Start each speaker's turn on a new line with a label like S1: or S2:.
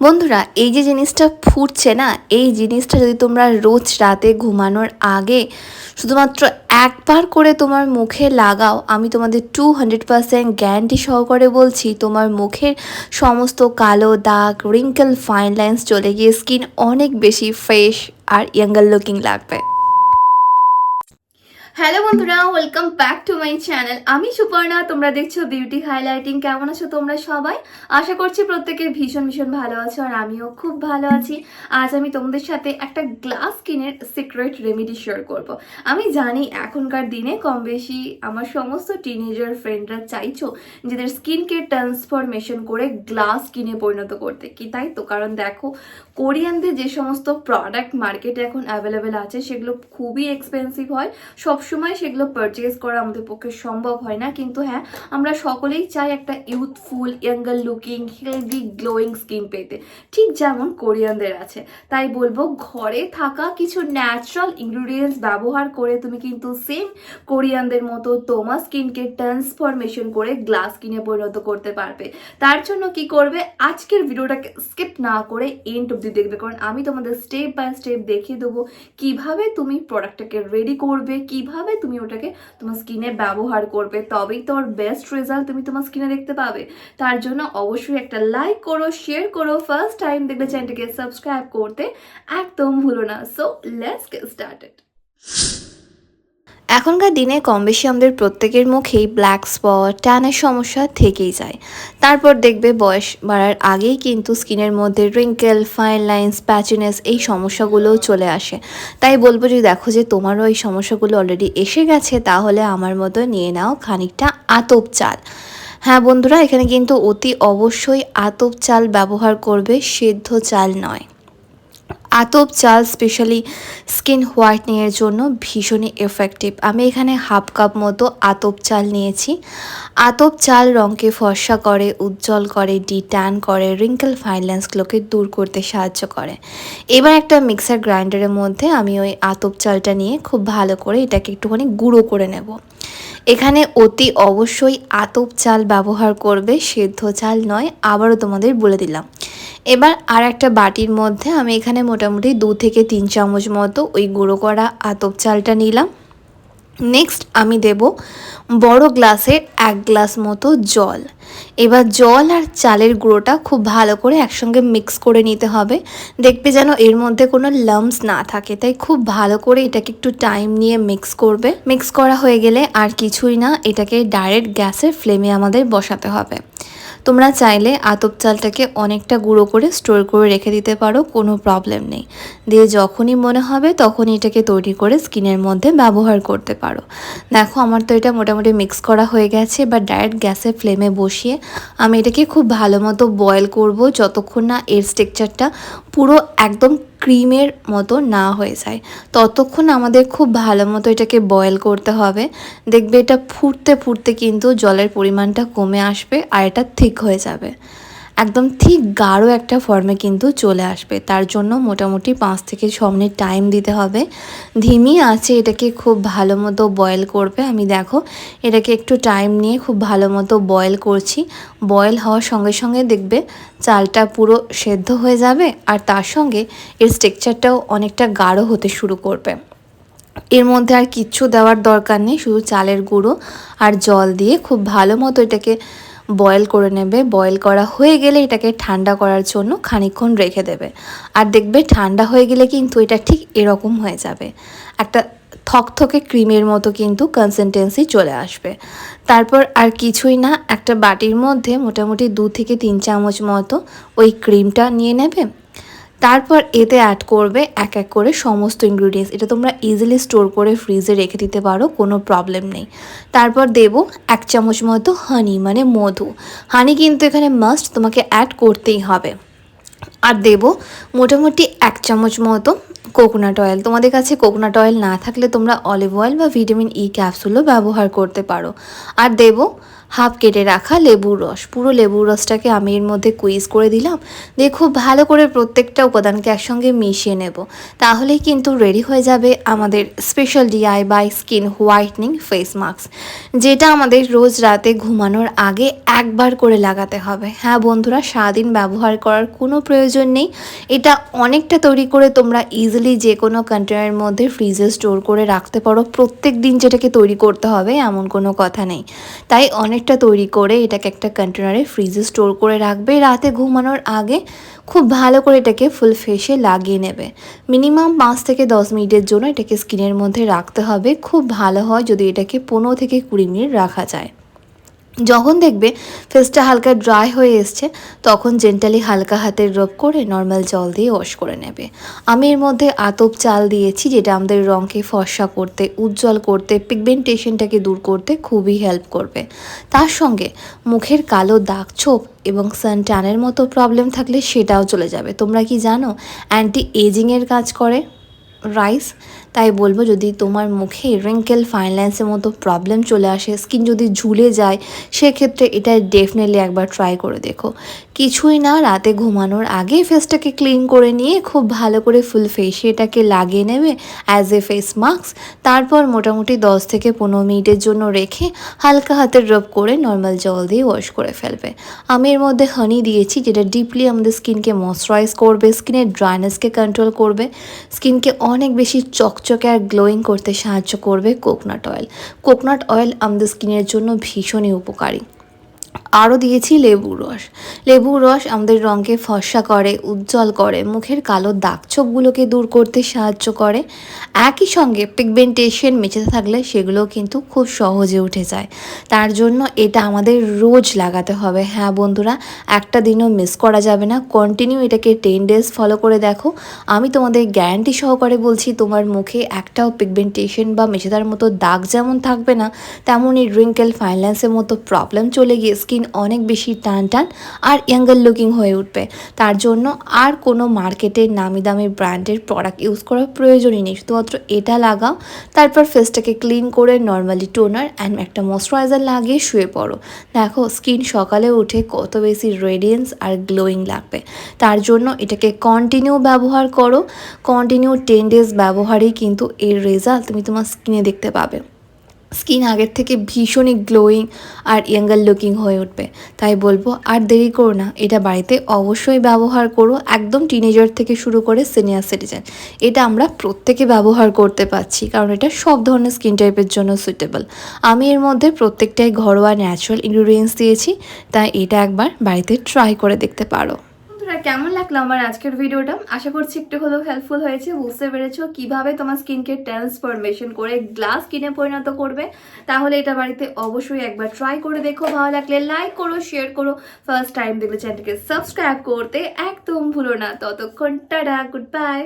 S1: বন্ধুরা, এই যে জিনিসটা ফুটছে না, এই জিনিসটা যদি তোমরা রোজ রাতে ঘুমানোর আগে শুধুমাত্র একবার করে তোমার মুখে লাগাও, আমি তোমাদের টু হান্ড্রেড পারসেন্ট গ্যারান্টি সহকারে বলছি, তোমার মুখের সমস্ত কালো দাগ রিঙ্কেল ফাইন লাইন্স চলে গিয়ে স্কিন অনেক বেশি ফ্রেশ আর ইয়াঙ্গার লুকিং লাগবে। হ্যালো বন্ধুরা welcome back to my channel আমি সুপর্ণা, তোমরা দেখছ বিউটি হাইলাইটিং কেমন আছো তোমরা সবাই? আশা করছি প্রত্যেকে ভীষণ ভীষণ ভালো আছো আর আমিও খুব ভালো আছি। আজ আমি তোমাদের সাথে একটা গ্লাস স্কিনের সিক্রেট রেমেডি শেয়ার করব। আমি জানি এখনকার দিনে কম বেশি আমার সমস্ত টিনেজার ফ্রেন্ডরা চাইছো নিজেদের স্কিনকে ট্রান্সফরমেশন করে গ্লাস স্কিনে পরিণত করতে। কি তাই তো? কারণ দেখো, কোরিয়ানদের যে সমস্ত প্রোডাক্ট মার্কেটে এখন অ্যাভেলেবেল আছে, সেগুলো খুবই এক্সপেন্সিভ হয়। সবসময় সেগুলো পারচেজ করা আমাদের পক্ষে সম্ভব হয় না। কিন্তু হ্যাঁ আমরা সকলেই চাই একটা youthful younger looking healthy glowing skin পেতে। ঠিক যেমন কোরিয়ানদের আছে। তাই বলব, ঘরে থাকা কিছু ন্যাচারাল ইনগ্রিডিয়েন্টস ব্যবহার করে তুমি কিন্তু সেম কোরিয়ানদের মতো তোমার স্কিনকে ট্রান্সফরমেশন করে গ্লাস স্কিনে পরিণত করতে পারবে। তার জন্য কি করবে? আজকের ভিডিওটাকে স্কিপ না করে এন্ড অব্দি দেখবে। কারণ আমি তোমাদের স্টেপ বাই স্টেপ দেখিয়ে দেবো কীভাবে তুমি প্রোডাক্টটাকে রেডি করবে, কীভাবে তুমি ওটাকে তোমার স্কিনে ব্যবহার করবে, তবেই তোর বেস্ট রেজাল্ট তুমি তোমার স্কিনে দেখতে পাবে। তার জন্য অবশ্যই একটা লাইক করো শেয়ার করো ফার্স্ট টাইম দেখবে চ্যানেলটিকে সাবস্ক্রাইব করতে একদম ভুলো না। সো লেটস গেট স্টার্টেড এখনকার দিনে কম বেশি আমাদের প্রত্যেকের মুখেই ব্ল্যাক স্পট ট্যানের সমস্যা থেকেই যায়। তারপর দেখবে বয়স বাড়ার আগেই কিন্তু স্কিনের মধ্যে রিঙ্কেল ফাইন লাইন্স প্যাচিনেস এই সমস্যাগুলোও চলে আসে। তাই বলব যদি দেখো যে তোমারও এই সমস্যাগুলো অলরেডি এসে গেছে, তাহলে আমার মতো নিয়ে নাও খানিকটা আতপ চাল। হ্যাঁ বন্ধুরা, এখানে কিন্তু অতি অবশ্যই আতপ চাল ব্যবহার করবে, সেদ্ধ চাল নয়। আতপ চাল স্পেশালি স্কিন হোয়াইটনিংয়ের জন্য ভীষণই এফেক্টিভ আমি এখানে হাফ কাপ মতো আতপ চাল নিয়েছি। আতপ চাল রঙকে ফর্সা করে, উজ্জ্বল করে ডিট্যান করে রিঙ্কেল ফাইন্যান্সগুলোকে দূর করতে সাহায্য করে। এবার একটা মিক্সার গ্রাইন্ডারের মধ্যে আমি ওই আতপ চালটা নিয়ে খুব ভালো করে এটাকে একটুখানি গুঁড়ো করে নেব। এখানে অতি অবশ্যই আতপ চাল ব্যবহার করবে, সেদ্ধ চাল নয়, আবারও তোমাদের বলে দিলাম। এবার আর একটা বাটির মধ্যে আমি এখানে মোটামুটি দু থেকে তিন চামচ মতো ওই গুঁড়ো করা আতপ চালটা নিলাম। নেক্সট আমি দেব বড় গ্লাসে এক গ্লাস মতো জল। এবার জল আর চালের গুঁড়োটা খুব ভালো করে একসঙ্গে মিক্স করে নিতে হবে। দেখবে যেন এর মধ্যে কোনো লামস না থাকে, তাই খুব ভালো করে এটাকে একটু টাইম নিয়ে মিক্স করবে। মিক্স করা হয়ে গেলে আর কিছুই না, এটাকে ডাইরেক্ট গ্যাসের ফ্লেমে আমাদের বসাতে হবে। তোমরা চাইলে আতপ চালটাকে অনেকটা গুঁড়ো করে স্টোর করে রেখে দিতে পারো, কোনো প্রবলেম নেই। দিয়ে যখনই মনে হবে তখনই এটাকে তৈরি করে স্কিনের মধ্যে ব্যবহার করতে পারো। দেখো আমার তো এটা মোটামুটি মিক্স করা হয়ে গেছে বা ডাইরেক্ট গ্যাসের ফ্লেমে বসিয়ে আমি এটাকে খুব ভালো মতো বয়েল করব, যতক্ষণ না এর স্ট্রাকচারটা পুরো একদম ক্রিমের মতো না হয়ে যায়। ততক্ষণ আমাদের খুব ভালো মতো এটাকে বয়েল করতে হবে। দেখবে এটা ফুটতে ফুটতে কিন্তু জলের পরিমাণটা কমে আসবে আর এটা ঠিক হয়ে যাবে। একদম ঠিক গাঢ় একটা ফর্মে কিন্তু চলে আসবে। তার জন্য মোটামুটি পাঁচ থেকে ছ মিনিট টাইম দিতে হবে। ধিমি আছে, এটাকে খুব ভালো মতো বয়েল করবে। আমি দেখো, এটাকে একটু টাইম নিয়ে খুব ভালো মতো বয়েল করছি। বয়েল হওয়ার সঙ্গে সঙ্গে দেখবে চালটা পুরো সেদ্ধ হয়ে যাবে আর তার সঙ্গে এর স্ট্রাকচারটাও অনেকটা গাঢ় হতে শুরু করবে। এর মধ্যে আর কিচ্ছু দেওয়ার দরকার নেই, শুধু চালের গুঁড়ো আর জল দিয়ে খুব ভালো মতো এটাকে বয়েল করে নেবে। বয়েল করা হয়ে গেলে এটাকে ঠান্ডা করার জন্য খানিকক্ষণ রেখে দেবে। আর দেখবে ঠান্ডা হয়ে গেলে কিন্তু এটা ঠিক এরকম হয়ে যাবে। একটা থকথকে ক্রিমের মতো কিন্তু কনসিস্টেন্সি চলে আসবে। তারপর আর কিছুই না, একটা বাটির মধ্যে মোটামুটি দু থেকে তিন চামচ মতো ওই ক্রিমটা নিয়ে নেবে। তারপর এতে অ্যাড করবে এক এক করে সমস্ত ইনগ্রিডিয়েন্টস এটা তোমরা ইজিলি স্টোর করে ফ্রিজে রেখে দিতে পারো, কোনো প্রবলেম নেই। তারপর দেব এক চামচ মতো হানি মানে মধু। হানি কিন্তু এখানে মাস্ট তোমাকে অ্যাড করতেই হবে। আর দেব মোটামুটি এক চামচ মতো কোকোনাট অয়েল তোমাদের কাছে কোকোনাট অয়েল না থাকলে তোমরা অলিভ অয়েল বা ভিটামিন ই ক্যাপসুলও ব্যবহার করতে পারো। আর দেব হাফ কেটে রাখা লেবুর রস। পুরো লেবুর রসটাকে আমি এর মধ্যে কুইজ করে দিলাম। দিয়ে খুব ভালো করে প্রত্যেকটা উপাদানকে একসঙ্গে মিশিয়ে নেব। তাহলেই কিন্তু রেডি হয়ে যাবে আমাদের special DI by skin whitening face mask যেটা আমাদের রোজ রাতে ঘুমানোর আগে একবার করে লাগাতে হবে। হ্যাঁ বন্ধুরা, সারাদিন ব্যবহার করার কোনো প্রয়োজন নেই। এটা অনেকটা তৈরি করে তোমরা ইজিলি যে কোনো কন্টেনারের মধ্যে ফ্রিজে স্টোর করে রাখতে পারো। প্রত্যেক দিন যেটাকে তৈরি করতে হবে এমন কোনো কথা নেই। তাই অনেকটা তৈরি করে এটাকে একটা কন্টেনারে ফ্রিজে স্টোর করে রাখবে। রাতে ঘুমানোর আগে খুব ভালো করে এটাকে ফুল ফেসে লাগিয়ে নেবে। মিনিমাম পাঁচ থেকে দশ মিনিটের জন্য এটাকে স্কিনের মধ্যে রাখতে হবে। খুব ভালো হয় যদি এটাকে পনেরো থেকে কুড়ি মিনিট রাখা যায়। যখন দেখবে ফেসটা হালকা ড্রাই হয়ে এসছে, তখন জেন্টালি হালকা হাতের রব করে নর্মাল জল দিয়ে ওয়াশ করে নেবে। আমি এর মধ্যে আতপ চাল দিয়েছি, যেটা আমাদের রঙকে ফর্সা করতে, উজ্জ্বল করতে পিগমেন্টেশনটাকে দূর করতে খুবই হেল্প করবে। তার সঙ্গে মুখের কালো দাগ ছোপ এবং সান ট্যানের মতো প্রবলেম থাকলে সেটাও চলে যাবে। তোমরা কি জানো অ্যান্টি এজিংয়ের কাজ করে রাইস তাই বলব যদি তোমার মুখে রিঙ্কেল ফাইনল্যান্সের মতো প্রবলেম চলে আসে স্কিন যদি ঝুলে যায়, সেক্ষেত্রে এটা ডেফিনেটলি একবার ট্রাই করে দেখো। কিছুই না, রাতে ঘুমানোর আগে ফেসটাকে ক্লিন করে নিয়ে খুব ভালো করে ফুল ফেসে এটাকে লাগিয়ে নেবে অ্যাজ এ ফেস মাস্ক তারপর মোটামুটি দশ থেকে পনেরো মিনিটের জন্য রেখে হালকা হাতের রব করে নর্মাল জল দিয়ে ওয়াশ করে ফেলবে। আমি এর মধ্যে হানি দিয়েছি, যেটা ডিপলি আমাদের স্কিনকে ময়শ্চারাইজ করবে স্কিনের ড্রাইনেসকে কন্ট্রোল করবে। স্কিনকে অনেক বেশি চকচকে আর গ্লোয়িং করতে সাহায্য করবে কোকোনাট অয়েল কোকোনাট অয়েল আমাদের স্কিনের জন্য ভীষণই উপকারী। আরও দিয়েছি লেবুর রস। লেবুর রস আমাদের রঙকে ফর্সা করে, উজ্জ্বল করে, মুখের কালো দাগ ছোপগুলোকে দূর করতে সাহায্য করে। একই সঙ্গে পিগমেন্টেশন মেচে থাকলে সেগুলো কিন্তু খুব সহজে উঠে যায়। তার জন্য এটা আমাদের রোজ লাগাতে হবে। হ্যাঁ বন্ধুরা, একটা দিনও মিস করা যাবে না। কন্টিনিউ এটাকে টেন ডেজ ফলো করে দেখো। আমি তোমাদের গ্যারান্টি সহকারে বলছি, তোমার মুখে একটাও পিগমেন্টেশন বা মেচেদার মতো দাগ যেমন থাকবে না, তেমনই রিঙ্কেল ফাইন্যান্সের মতো প্রবলেম চলে গিয়ে স্কিন অনেক বেশি টান টান আর ইয়াঙ্গার লুকিং হয়ে উঠবে। তার জন্য আর কোনো মার্কেটের নামি দামি ব্র্যান্ডের প্রোডাক্ট ইউজ করার প্রয়োজনই নেই। শুধুমাত্র এটা লাগাও, তারপর ফেসটাকে ক্লিন করে নর্মালি টোনার অ্যান্ড একটা ময়শ্চারাইজার লাগিয়ে শুয়ে পড়ো। দেখো স্কিন সকালে উঠে কত বেশি রেডিয়েন্স আর গ্লোয়িং লাগবে। তার জন্য এটাকে কন্টিনিউ ব্যবহার করো। কন্টিনিউ টেন ডেজ ব্যবহারেই কিন্তু এর রেজাল্ট তুমি তোমার স্কিনে দেখতে পাবে। স্কিন আগের থেকে ভীষণই গ্লোয়িং আর ইয়াঙ্গার লুকিং হয়ে উঠবে। তাই বলব, আর দেরি করো না, এটা বাড়িতে অবশ্যই ব্যবহার করো, একদম টিনেজার থেকে শুরু করে সিনিয়র সিটিজেন এটা আমরা প্রত্যেকে ব্যবহার করতে পারছি, কারণ এটা সব ধরনের স্কিন টাইপের জন্য সুইটেবল আমি এর মধ্যে প্রত্যেকটাই ঘরোয়া ন্যাচারাল ইনগ্রিডিয়েন্টস দিয়েছি, তাই এটা একবার বাড়িতে ট্রাই করে দেখতে পারো।
S2: বন্ধুরা, কেমন লাগল আমার আজকের ভিডিওটা? আশা করছি একটু হলেও হেল্পফুল হয়েছে, বুঝতে পেরেছ কীভাবে তোমার স্কিনকে ট্রান্সফরমেশন করে গ্লাস কিনে পরিণত করবে। তাহলে এটা বাড়িতে অবশ্যই একবার ট্রাই করে দেখো, ভালো লাগলে লাইক করো শেয়ার করো। ফার্স্ট টাইম দেখলে চ্যানেলকে সাবস্ক্রাইব করতে একদম ভুলো না। ততক্ষণ টাটা গুড বাই